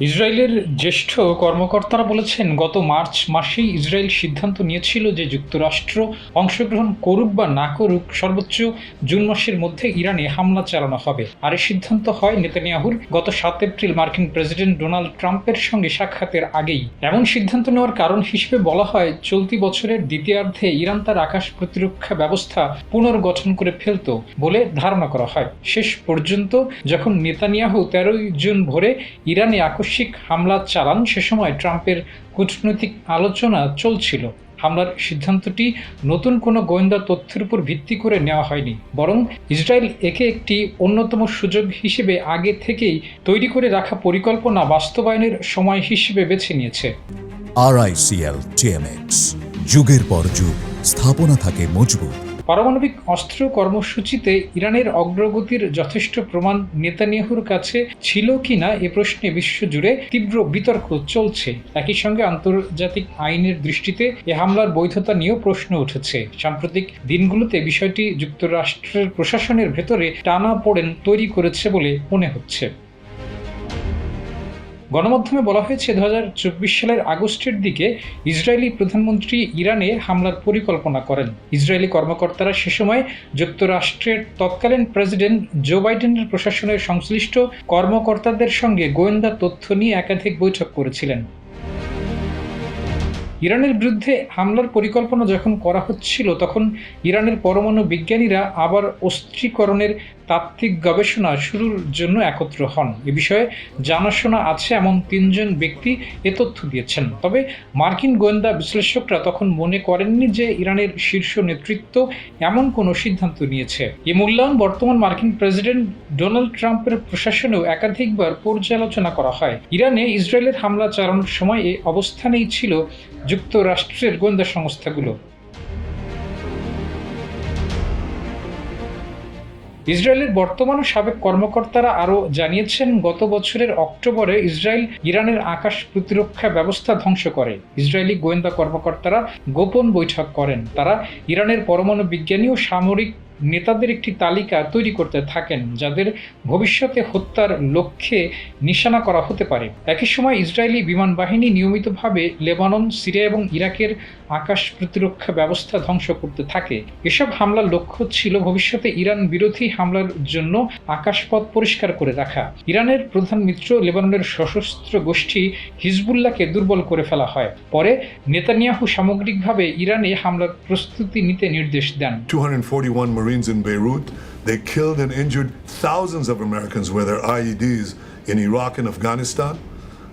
ইসরায়েলের জ্যেষ্ঠ কর্মকর্তারা বলেছেন, গত মার্চ মাসেই ইসরায়েল সিদ্ধান্ত নিয়েছিল যে যুক্তরাষ্ট্র অংশগ্রহণ করুক বা না করুক, সর্বোচ্চ জুন মাসের মধ্যে ইরানে হামলা চালানো হবে। আর এই সিদ্ধান্ত হয় নেতানিয়াহুর গত সাত এপ্রিল মার্কিন প্রেসিডেন্ট ডোনাল্ড ট্রাম্পের সঙ্গে সাক্ষাতের আগেই। এমন সিদ্ধান্ত নেওয়ার কারণ হিসেবে বলা হয়, চলতি বছরের দ্বিতীয়ার্ধে ইরান তার আকাশ প্রতিরক্ষা ব্যবস্থা পুনর্গঠন করে ফেলত বলে ধারণা করা হয়। শেষ পর্যন্ত যখন নেতানিয়াহু তেরোই জুন ভোরে ইরানে আকস্মিক হামলা চালান সে সময় ট্রাম্পের কূটনৈতিক আলোচনা চলছিল। হামলার সিদ্ধান্তটি নতুন কোনো গোয়েন্দা তথ্যের উপর ভিত্তি করে নেওয়া হয়নি, বরং ইসরায়েল একে একটি অন্যতম সুযোগ হিসেবে আগে থেকেই তৈরি করে রাখা পরিকল্পনা বাস্তবায়নের সময় হিসেবে বেছে নিয়েছে। টিএমএক্স যুগের পর যুগ, স্থাপনা থাকে মজবুত। পারমাণবিক অস্ত্র কর্মসূচিতে ইরানের অগ্রগতির যথেষ্ট প্রমাণ নেতানিয়াহুর কাছে ছিল কিনা এ প্রশ্নে বিশ্বজুড়ে তীব্র বিতর্ক চলছে। একই সঙ্গে আন্তর্জাতিক আইনের দৃষ্টিতে এ হামলার বৈধতা নিয়েও প্রশ্ন উঠেছে। সাম্প্রতিক দিনগুলোতে বিষয়টি যুক্তরাষ্ট্রের প্রশাসনের ভেতরে টানা পড়েন তৈরি করেছে বলে মনে হচ্ছে। গণমাধ্যমে বলা হয়েছে, দুহাজার চব্বিশ সালের আগস্টের দিকে ইসরায়েলি প্রধানমন্ত্রী ইরানে হামলার পরিকল্পনা করেন। ইসরায়েলি কর্মকর্তারা সে সময় যুক্তরাষ্ট্রের তৎকালীন প্রেসিডেন্ট জো বাইডেনের প্রশাসনের সংশ্লিষ্ট কর্মকর্তাদের সঙ্গে গোয়েন্দা তথ্য নিয়ে একাধিক বৈঠক করেছিলেন। ইরানের বিরুদ্ধে হামলার পরিকল্পনা যখন করা হচ্ছিল, তখন ইরানের পরমাণু বিজ্ঞানীরা আবার অস্ত্রীকরণের তাত্ত্বিক গবেষণা শুরুর জন্য একত্র হন। এ বিষয়ে জানাশোনা আছে এমন তিনজন ব্যক্তি এ তথ্য দিয়েছেন। তবে মার্কিন গোয়েন্দা বিশ্লেষকরা তখন মনে করেননি যে ইরানের শীর্ষ নেতৃত্ব এমন কোনো সিদ্ধান্ত নিয়েছে। এ মূল্যায়ন বর্তমান মার্কিন প্রেসিডেন্ট ডোনাল্ড ট্রাম্পের প্রশাসনেও একাধিকবার পর্যালোচনা করা হয়। ইরানে ইসরায়েলের হামলা চালানোর সময় এ অবস্থানেই ছিল যুক্তরাষ্ট্রের গোয়েন্দা সংস্থাগুলো। ইসরায়েলের বর্তমান সাবেক কর্মকর্তারা আরও জানিয়েছেন, গত বছরের অক্টোবরে ইসরায়েল ইরানের আকাশ প্রতিরক্ষা ব্যবস্থা ধ্বংস করে। ইসরায়েলি গোয়েন্দা কর্মকর্তারা গোপন বৈঠক করেন। তারা ইরানের পরমাণু বিজ্ঞানী ও সামরিক নেতাদের একটি তালিকা তৈরি করতে থাকেন, যাদের ভবিষ্যতে হত্যার লক্ষ্যে নিশানা করা হতে পারে। একই সময় ইসরায়েলি বিমান বাহিনী নিয়মিতভাবে লেবানন, সিরিয়া এবং ইরাকের আকাশ প্রতিরক্ষা ব্যবস্থা ধ্বংস করতে থাকে। এসব হামলার লক্ষ্য ছিল ভবিষ্যতে ইরান বিরোধী হামলার জন্য আকাশপথ পরিষ্কার করে রাখা। ইরানের প্রধান মিত্র লেবাননের সশস্ত্র গোষ্ঠী হিজবুল্লাহকে দুর্বল করে ফেলা হয়। পরে নেতানিয়াহু সামগ্রিকভাবে ইরানে হামলার প্রস্তুতি নিতে নির্দেশ দেন। 241 Marines in Beirut. They killed and injured thousands of Americans with their IEDs in Iraq and Afghanistan.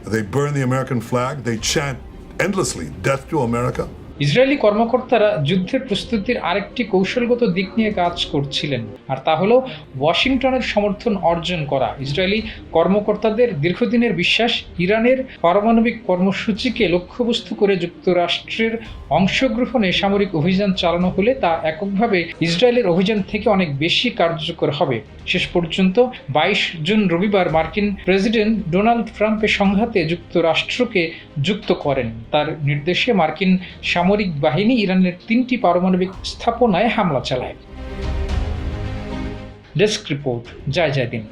They burn the American flag. They chant endlessly, Death to America. Israeli কর্মকর্তারা যুদ্ধের প্রস্তুতির আরেকটি কৌশলগত দিক নিয়ে কাজ করছিলেন। আর তা হলো ওয়াশিংটনের সমর্থন অর্জন করা। ইসরায়েলি কর্মকর্তাদের দীর্ঘদিনের বিশ্বাস ইরানের পারমাণবিক কর্মসূচিকে লক্ষ্যবস্তু করে যুক্তরাষ্ট্রের অংশগ্রহণে সামরিক অভিযান চালানো হলে তা এককভাবে ইসরায়েলের অভিযান থেকে অনেক বেশি কার্যকর হবে। শেষ পর্যন্ত বাইশ জুন রবিবার মার্কিন প্রেসিডেন্ট ডোনাল্ড ট্রাম্পের সংঘাতে যুক্তরাষ্ট্রকে যুক্ত করেন। তার নির্দেশে মার্কিন সামরিক বাহিনী ইরানের তিনটি পারমাণবিক স্থাপনায় হামলা চালায়। ডেস্ক রিপোর্ট জয় জয় দিন